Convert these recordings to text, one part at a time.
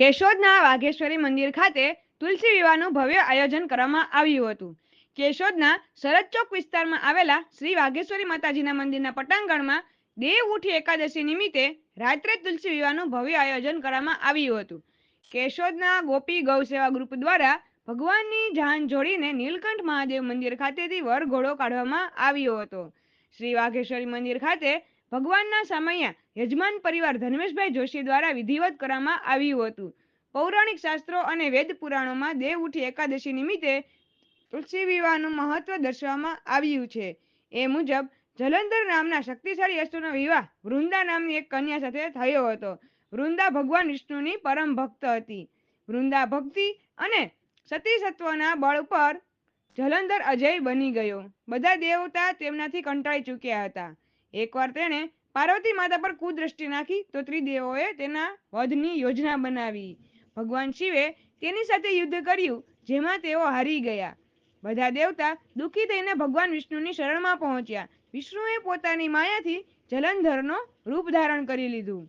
કેશોદના વાઘેશ્વરી મંદિર ખાતે તુલસી વિવાહનું ભવ્ય આયોજન કરવામાં આવ્યું હતું. કેશોદના શરદ ચોક વિસ્તારમાં આવેલા શ્રી વાઘેશ્વરી માતાજીના મંદિરના પટાંગણમાં દેવ ઉઠી એકાદશી નિમિત્તે રાત્રે તુલસી વિવાહનું ભવ્ય આયોજન કરવામાં આવ્યું હતું. કેશોદના ગોપી ગૌ સેવા ગ્રુપ દ્વારા ભગવાનની જાન જોડીને નીલકંઠ મહાદેવ મંદિર ખાતેથી વરઘોડો કાઢવામાં આવ્યો હતો. શ્રી વાઘેશ્વરી મંદિર ખાતે ભગવાનના સમયે યજમાન પરિવાર ધર્મેશભાઈ જોશી દ્વારા વિધિવત કરવામાં આવ્યું હતું. પૌરાણિક શાસ્ત્રો અને વેદ પુરાણોમાં દેવ ઉઠી એકાદશી નિમિત્તે તુલસી વિવાહનું મહત્વ દર્શાવવામાં આવ્યું છે. એ મુજબ, જલંધર નામના શક્તિશાળી અસુરનો વિવાહ વૃંદા નામની એક કન્યા સાથે થયો હતો. વૃંદા ભગવાન વિષ્ણુની પરમ ભક્ત હતી. વૃંદા ભક્તિ અને સતી સત્વના બળ પર જલંધર અજય બની ગયો. બધા દેવતા તેમનાથી કંટાળી ચૂક્યા હતા. એકવાર તેણે પાર્વતી માતા પર કુદ્રષ્ટિ નાખી તો ત્રિદેવોએ તેના વધની યોજના બનાવી. ભગવાન શિવે તેની સાથે યુદ્ધ કર્યું, જેમાં તેઓ હારી ગયા. બધા દેવતા દુઃખી થઈને ભગવાન વિષ્ણુની શરણમાં પહોંચ્યા. વિષ્ણુએ પોતાની માયાથી જલંધરનો રૂપ ધારણ કરી લીધું.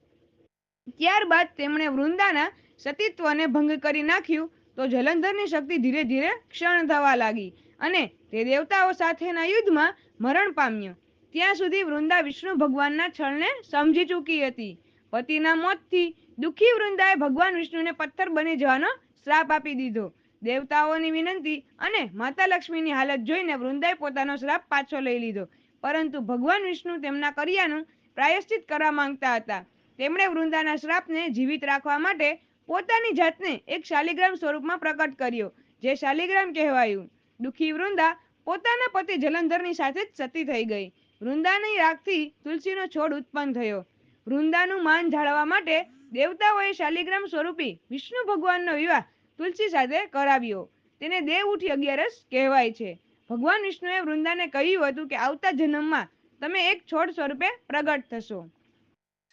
ત્યારબાદ તેમણે વૃંદાના સતીત્વને ભંગ કરી નાખ્યું તો જલંધરની શક્તિ ધીરે ધીરે ક્ષણ થવા લાગી અને તે દેવતાઓ સાથેના યુદ્ધમાં મરણ પામ્યો. ત્યાં સુધી વૃંદા વિષ્ણુ ભગવાનના છળને સમજી ચૂકી હતી. પતિના મોતથી દુઃખી વૃંદાએ ભગવાન વિષ્ણુને પથ્થર બની જવાનો શ્રાપ આપી દીધો. દેવતાઓની વિનંતી અને માતા લક્ષ્મીની હાલત જોઈને વૃંદાએ પોતાનો શ્રાપ પાછો લઈ લીધો. પરંતુ ભગવાન વિષ્ણુ તેમના કર્યાનું પ્રાયશ્ચિત કરવા માંગતા હતા. તેમણે વૃંદાના શ્રાપને જીવિત રાખવા માટે પોતાની જાતને એક શાલિગ્રામ સ્વરૂપમાં પ્રકટ કર્યો, જે શાલિગ્રામ કહેવાયું. દુઃખી વૃંદા પોતાના પતિ જલંધરની સાથે જ સતી થઈ ગઈ. વૃંદાની રાખથી તુલસીનો છોડ ઉત્પન્ન થયો. વૃંદાનું માન જાળવવા માટે દેવતાઓએ શાલિગ્રામ સ્વરૂપી વિષ્ણુ ભગવાનનો વિવાહ તુલસી સાથે કરાવ્યો. તેને દેવ ઉઠી અગિયારસ કહેવાય છે. ભગવાન વિષ્ણુએ વૃંદાને કહ્યું હતું કે આવતા જન્મમાં તમે એક છોડ સ્વરૂપે પ્રગટ થશો.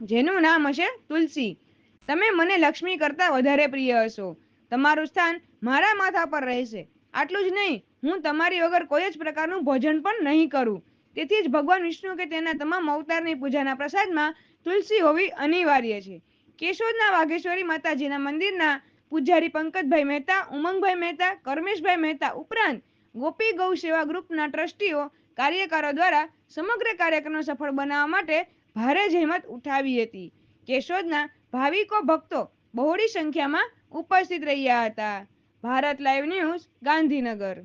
જેનું નામ હશે તુલસી. તમે મને લક્ષ્મી કરતાં વધારે પ્રિય હશો. તમારું સ્થાન મારા માથા પર રહેશે. આટલું જ નહીં, હું તમારી વગર કોઈ જ પ્રકારનું ભોજન પણ નહીં કરું. તેથી જ ભગવાન વિષ્ણુ કે તેના તમામ અવતારની પૂજાના પ્રસાદમાં તુલસી હોવી અનિવાર્ય છે. કેશોદના વાઘેશ્વરી માતાજીના મંદિરના પૂજારી પંકજભાઈ મહેતા, ઉમંગભાઈ મહેતા, કરમેશભાઈ મહેતા ઉપરાંત ગોપી ગૌ સેવા ગ્રુપના ટ્રસ્ટીઓ કાર્યકરો દ્વારા સમગ્ર કાર્યક્રમ સફળ બનાવવા માટે ભારે જહેમત ઉઠાવી હતી. કેશોદના ભાવિકો ભક્તો બહોળી સંખ્યામાં ઉપસ્થિત રહ્યા હતા. Bharat live news Gandhinagar.